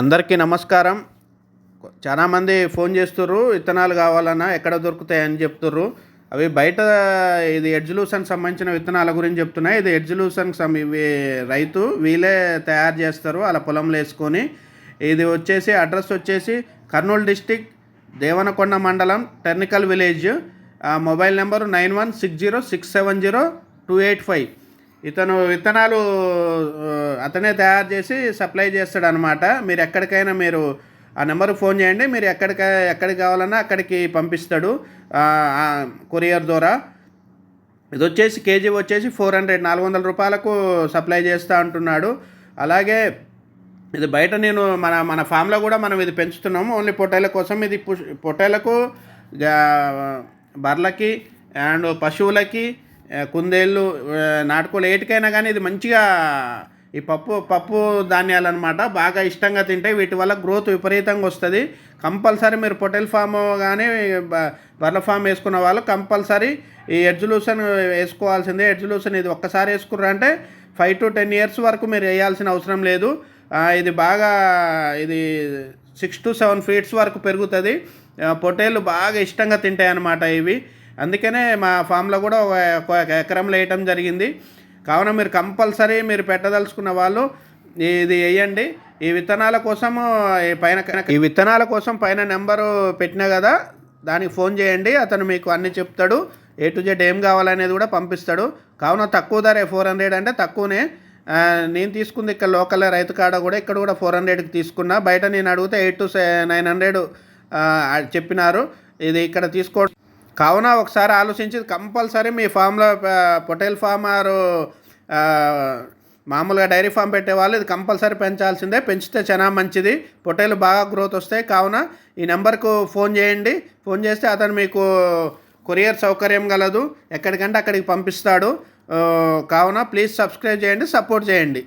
అందరికీ నమస్కారం. చాలామంది ఫోన్ చేస్తుర్రు విత్తనాలు కావాలన్నా ఎక్కడ దొరుకుతాయని చెప్తుర్రు. అవి బయట ఇది ఎడ్జులూసన్కి సంబంధించిన విత్తనాల గురించి చెప్తున్నాయి. ఇది ఎడ్జులూసన్కి సం ఇవి రైతు వీళ్ళే తయారు చేస్తారు అలా పొలంలో వేసుకొని. ఇది వచ్చేసి అడ్రస్ వచ్చేసి కర్నూలు డిస్టిక్ దేవనకొండ మండలం Ternikal village. Mobile number nine one six zero six seven zero two eight five. ఇతను విత్తనాలు అతనే తయారు చేసి సప్లై చేస్తాడు అనమాట మీరు ఎక్కడికైనా మీరు ఆ నెంబర్కి ఫోన్ చేయండి. మీరు ఎక్కడికి ఎక్కడికి కావాలన్నా అక్కడికి పంపిస్తాడు కొరియర్ ద్వారా. ఇది వచ్చేసి కేజీ వచ్చేసి ఫోర్ హండ్రెడ్ నాలుగు వందల రూపాయలకు సప్లై చేస్తూ అంటున్నాడు. అలాగే ఇది బయట నేను మన మన ఫామ్లో కూడా మనం ఇది పెంచుతున్నాము. ఓన్లీ పొట్టేల కోసం ఇది పొట్టేలకు బర్రెలకి అండ్ పశువులకి కుందేళ్ళు నాటుకోలు ఏటికైనా కానీ ఇది మంచిగా ఈ పప్పు పప్పు ధాన్యాలు అనమాట బాగా ఇష్టంగా తింటే వీటి వల్ల గ్రోత్ విపరీతంగా వస్తుంది. కంపల్సరీ మీరు పొటెల్ ఫామ్ కానీ బ- ఫామ్ వేసుకున్న వాళ్ళు కంపల్సరీ ఈ ఎడ్జులూషన్ వేసుకోవాల్సిందే. ఎడ్జులూషన్ ఇది ఒక్కసారి వేసుకుర్రంటే ఫైవ్ టు టెన్ ఇయర్స్ వరకు మీరు వేయాల్సిన అవసరం లేదు. ఇది బాగా ఇది సిక్స్ టు సెవెన్ ఫీట్స్ వరకు పెరుగుతుంది. పొటేళ్ళు బాగా ఇష్టంగా తింటాయి అన్నమాట ఇవి. అందుకనే మా ఫామ్లో కూడా ఒక ఒక ఎకరంలో వేయటం జరిగింది. కావున మీరు కంపల్సరీ మీరు పెట్టదలుచుకున్న వాళ్ళు ఇది వేయండి ఈ విత్తనాల కోసము ఈ పైన ఈ విత్తనాల కోసం పైన నెంబరు పెట్టినా కదా దానికి ఫోన్ చేయండి. అతను మీకు అన్ని చెప్తాడు. ఏ టు జెడ్ ఏం కావాలనేది కూడా పంపిస్తాడు. కావున తక్కువ ధరే ఫోర్ హండ్రెడ్ అంటే తక్కువనే. నేను తీసుకుంది ఇక్కడ లోకల్ రైతు కాడ కూడా ఇక్కడ కూడా ఫోర్ హండ్రెడ్కి తీసుకున్నా. బయట నేను అడిగితే ఎయిట్ టు నైన్ హండ్రెడ్ చెప్పినారు. ఇది ఇక్కడ తీసుకో కావున ఒకసారి ఆలోచించి కంపల్సరీ మీ ఫామ్లో పొటేల్ ఫామ్ ఆరు మామూలుగా డైరీ ఫామ్ పెట్టేవాళ్ళు ఇది కంపల్సరీ పెంచాల్సిందే. పెంచితే చాలా మంచిది. పొటైలు బాగా గ్రోత్ వస్తాయి. కావున ఈ నెంబర్కు ఫోన్ చేయండి. ఫోన్ చేస్తే అతను మీకు కొరియర్ సౌకర్యం గలదు ఎక్కడికంటే అక్కడికి పంపిస్తాడు. కావున ప్లీజ్ సబ్స్క్రైబ్ చేయండి. సపోర్ట్ చేయండి.